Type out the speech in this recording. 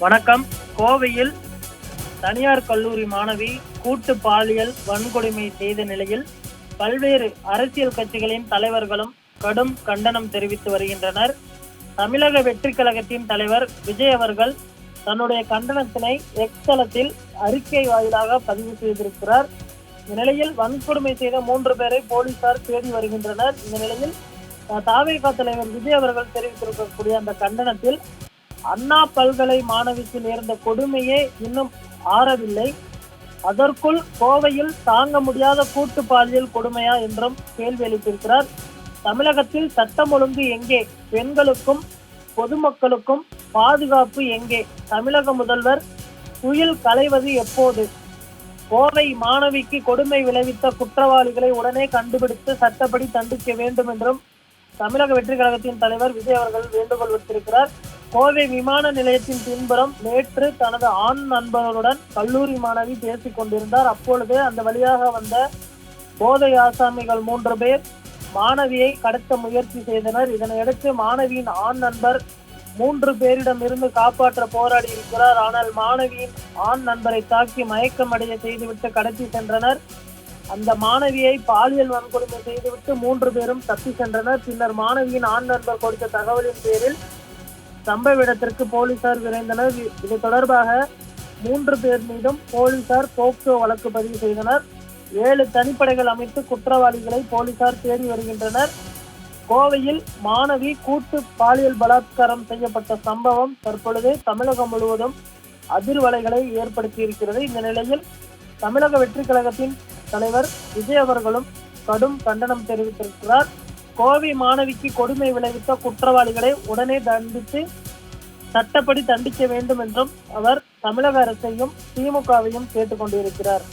வணக்கம். கோவையில் தனியார் கல்லூரி மாணவி கூட்டு பாலியல் வன்கொடுமை செய்த நிலையில் பல்வேறு அரசியல் கட்சிகளின் தலைவர்களும் கடும் கண்டனம் தெரிவித்து வருகின்றனர். தமிழக வெற்றி கழகத்தின் தலைவர் விஜய் அவர்கள் தன்னுடைய கண்டனத்தினை எக்ஸ் தளத்தில் அறிக்கை வாயிலாக பதிவு செய்திருக்கிறார். இந்த நிலையில் வன்கொடுமை செய்த மூன்று பேரை போலீசார் தேடி வருகின்றனர். இந்த நிலையில் தாவேகா தலைவர் விஜய் அவர்கள் தெரிவித்திருக்கக்கூடிய அந்த கண்டனத்தில் அண்ணா பல்கலை மாணவிக்கு நேர்ந்த கொடுமையே இன்னும் ஆறவில்லை. அதற்குள் கோவையில் தாங்க முடியாத கூட்டு பாலியல் கொடுமையா என்றும் கேள்வி எழுப்பியிருக்கிறார். தமிழகத்தில் சட்டம் ஒழுங்கு எங்கே? பெண்களுக்கும் பொதுமக்களுக்கும் பாதுகாப்பு எங்கே? தமிழக முதல்வர் புயல் களைவது எப்போது? கோவை மாணவிக்கு கொடுமை விளைவித்த குற்றவாளிகளை உடனே கண்டுபிடித்து சட்டப்படி தண்டிக்க வேண்டும் என்றும் தமிழக வெற்றி கழகத்தின் தலைவர் விஜய் அவர்கள் வேண்டுகோள் விடுத்திருக்கிறார். கோவை விமான நிலையத்தின் பின்புறம் நேற்று தனது ஆண் நண்பர்களுடன் கல்லூரி மாணவி பேசிக் கொண்டிருந்தார். அப்பொழுது அந்த வழியாக வந்த போதை ஆசாமிகள் மூன்று பேர் மாணவியை கடத்த முயற்சி செய்தனர். இதனையடுத்து மாணவியின் ஆண் நண்பர் மூன்று பேரிடம் இருந்து காப்பாற்ற போராடி இருக்கிறார். ஆனால் மாணவியின் ஆண் நண்பரை தாக்கி மயக்கமடைய செய்துவிட்டு கடத்தி சென்றனர். அந்த மாணவியை பாலியல் வன்கொடுமை செய்துவிட்டு மூன்று பேரும் தப்பி சென்றனர். பின்னர் மாணவியின் ஆண் நண்பர் கொடுத்த தகவலின் பேரில் சம்பவ இடத்திற்கு போலீசார் விரைந்தனர். இது தொடர்பாக மூன்று பேர் மீதும் போலீசார் போக்சோ வழக்கு பதிவு செய்தனர். ஏழு தனிப்படைகள் அமைத்து குற்றவாளிகளை போலீசார் தேடி வருகின்றனர். கோவையில் மாணவி கூட்டு பாலியல் பலாத்காரம் செய்யப்பட்ட சம்பவம் தற்பொழுது தமிழகம் முழுவதும் அதிர்வலைகளை ஏற்படுத்தி இருக்கிறது இந்த நிலையில் தமிழக வெற்றி கழகத்தின் தலைவர் விஜய் அவர்களும் கடும் கண்டனம் தெரிவித்திருக்கிறார். கோவை மாணவிக்கு கொடுமை விளைவித்த குற்றவாளிகளை உடனே தண்டித்து சட்டப்படி தண்டிக்க வேண்டும் என்றும் அவர் தமிழக அரசையும் திமுகவையும் கேட்டுக்கொண்டிருக்கிறார்.